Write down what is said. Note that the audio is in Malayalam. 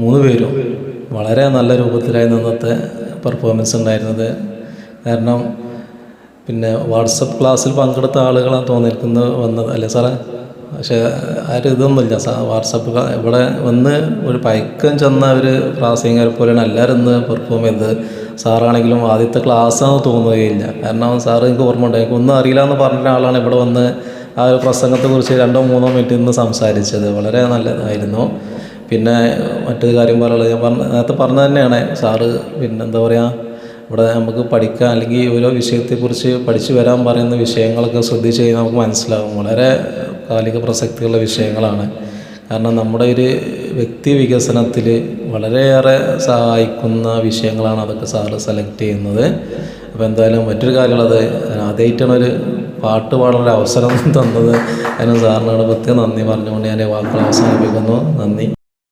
മൂന്ന് പേരും വളരെ നല്ല രൂപത്തിലായിരുന്നു അന്നത്തെ പെർഫോമൻസ് ഉണ്ടായിരുന്നത്. കാരണം പിന്നെ വാട്സപ്പ് ക്ലാസ്സിൽ പങ്കെടുത്ത ആളുകളാണ് തോന്നിയിരിക്കുന്നത് വന്നത്. അല്ലേ സാറേ? പക്ഷേ ആരും ഇതൊന്നുമില്ല. സാ വാട്സപ്പ് ഇവിടെ വന്ന് ഒരു പൈക്കം ചെന്ന ഒരു പ്രാസിംഗർ പോലെയാണ് എല്ലാവരും ഇന്ന് പെർഫോം ചെയ്തത്. സാറാണെങ്കിലും ആദ്യത്തെ ക്ലാസ്സാണെന്ന് തോന്നുകയില്ല. കാരണം സാറ് എനിക്ക് ഓർമ്മ ഉണ്ട് എനിക്ക് ഒന്നും അറിയില്ല എന്ന് പറഞ്ഞ ആളാണ് ഇവിടെ വന്ന് ആ ഒരു പ്രസംഗത്തെക്കുറിച്ച് രണ്ടോ മൂന്നോ മിനിറ്റ് ഇന്ന് സംസാരിച്ചത് വളരെ നല്ലതായിരുന്നു. പിന്നെ മറ്റൊരു കാര്യം പറയുള്ളത് ഞാൻ പറഞ്ഞ നേരത്തെ പറഞ്ഞത് തന്നെയാണ്. സാറ് പിന്നെ എന്താ പറയുക ഇവിടെ നമുക്ക് പഠിക്കാൻ അല്ലെങ്കിൽ ഓരോ വിഷയത്തെക്കുറിച്ച് പഠിച്ചു വരാൻ പറയുന്ന വിഷയങ്ങളൊക്കെ ശ്രദ്ധിച്ച് കഴിഞ്ഞാൽ നമുക്ക് മനസ്സിലാവും. വളരെ കാലിക പ്രസക്തിയുള്ള വിഷയങ്ങളാണ്. കാരണം നമ്മുടെ ഒരു വ്യക്തി വികസനത്തിൽ വളരെയേറെ സഹായിക്കുന്ന വിഷയങ്ങളാണ് അതൊക്കെ സാറ് സെലക്ട് ചെയ്യുന്നത്. അപ്പോൾ എന്തായാലും മറ്റൊരു കാര്യമുള്ളത് ആദ്യമായിട്ടാണ് ഒരു പാട്ട് പാടാനൊരു അവസരം തന്നത്. അതിന് സാറിനോട് പ്രത്യേകം നന്ദി പറഞ്ഞുകൊണ്ട് ഞാൻ വാക്കുകൾ അവസാനിപ്പിക്കുന്നു. നന്ദി.